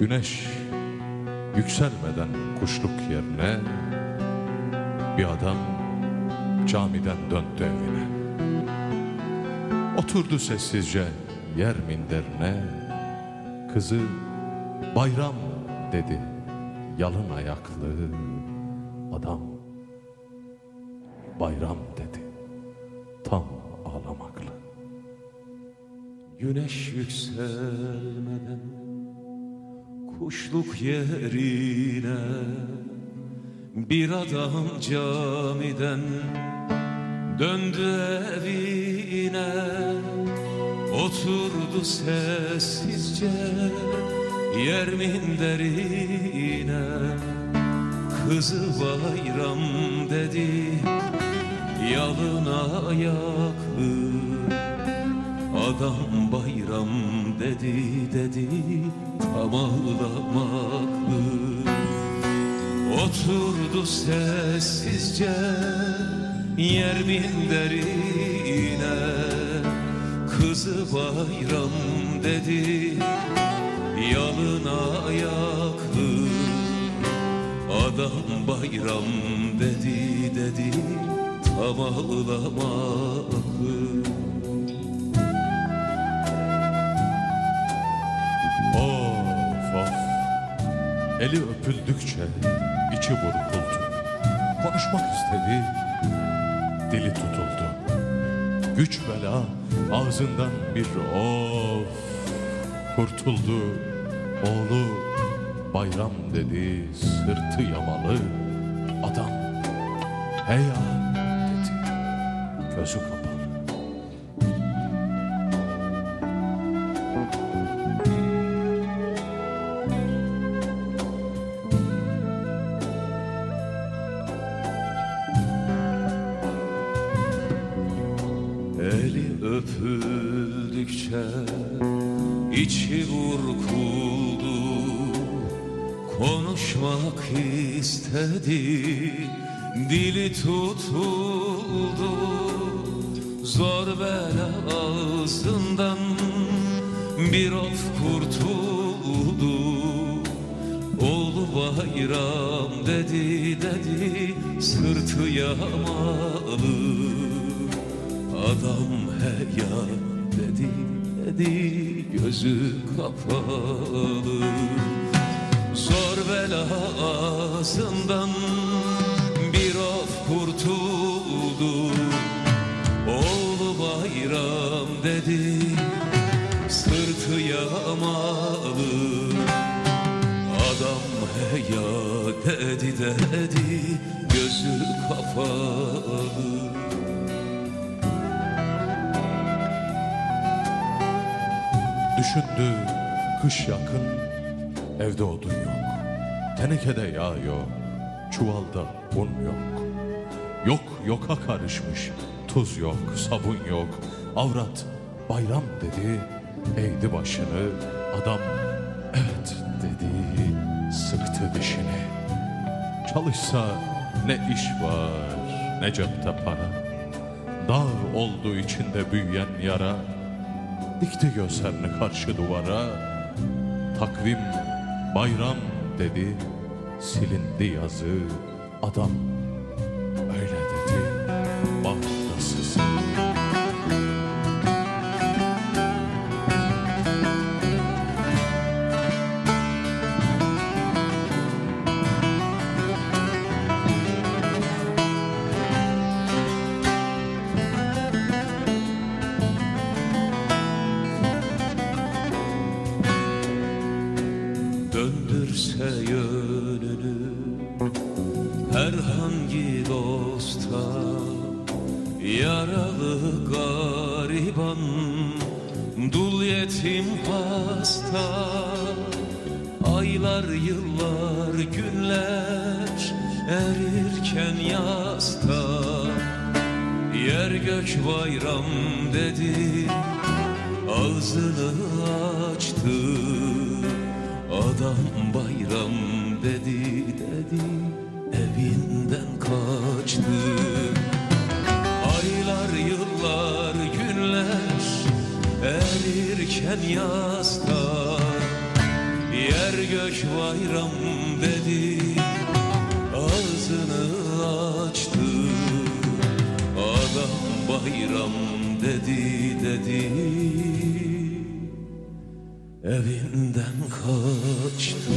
Güneş yükselmeden kuşluk yerine bir adam camiden döndü evine. Oturdu sessizce yer minderine. Kızı bayram dedi yalın ayaklı adam. Bayram dedi tam ağlamaklı. Güneş yükselmeden kuşluk yerine bir adam camiden döndü evine. Oturdu sessizce yer minderine kızı bayram dedi yalın ayaklı Adam bayram dedi dedi tam ağlamaklı Oturdu sessizce yer minderine. Kızı bayram dedi yalın ayaklı. Adam bayram dedi dedi tam ağlamaklı Eli öpüldükçe içi burkuldu Konuşmak istedi Dili tutuldu. Güç bela ağzından bir of Kurtuldu. Oğlu bayram dedi Sırtı yamalı Adam. Hey ya dedi. Gözü kapalı öpüldükçe içi burkuldu. Konuşmak istedi dili tutuldu. Zor bela ağzından bir of kurtuldu. Oğlu bayram dedi dedi sırtı yamalı Adam ya dedi dedi gözü kapalı. Zor bela ağzından bir of kurtuldu. Oğlu bayram dedi sırtı yamalı. Adam ya dedi dedi gözü kapalı Düşündü kış yakın evde odun yok. Tenekede yağ yok çuvalda un yok. Yok yoka karışmış tuz yok sabun yok. Avrat bayram dedi eğdi başını. Adam evet dedi sıktı dişini. Çalışsa ne iş var ne cepte para. Dağ oldu içinde büyüyen yara Dikti gözlerini karşı duvara. Takvim bayram dedi Silindi yazı. Adam dosta Yaralı gariban, dul yetim hasta Aylar, yıllar, günler erirken yasta. Yer gök bayram dedi Ağzını açtı. Adam bayram dedi dedi Evinden kaçtı. Aylar yıllar günler Erirken yasta Yer gök bayram dedi Ağzını açtı. Adam bayram dedi dedi Evinden kaçtı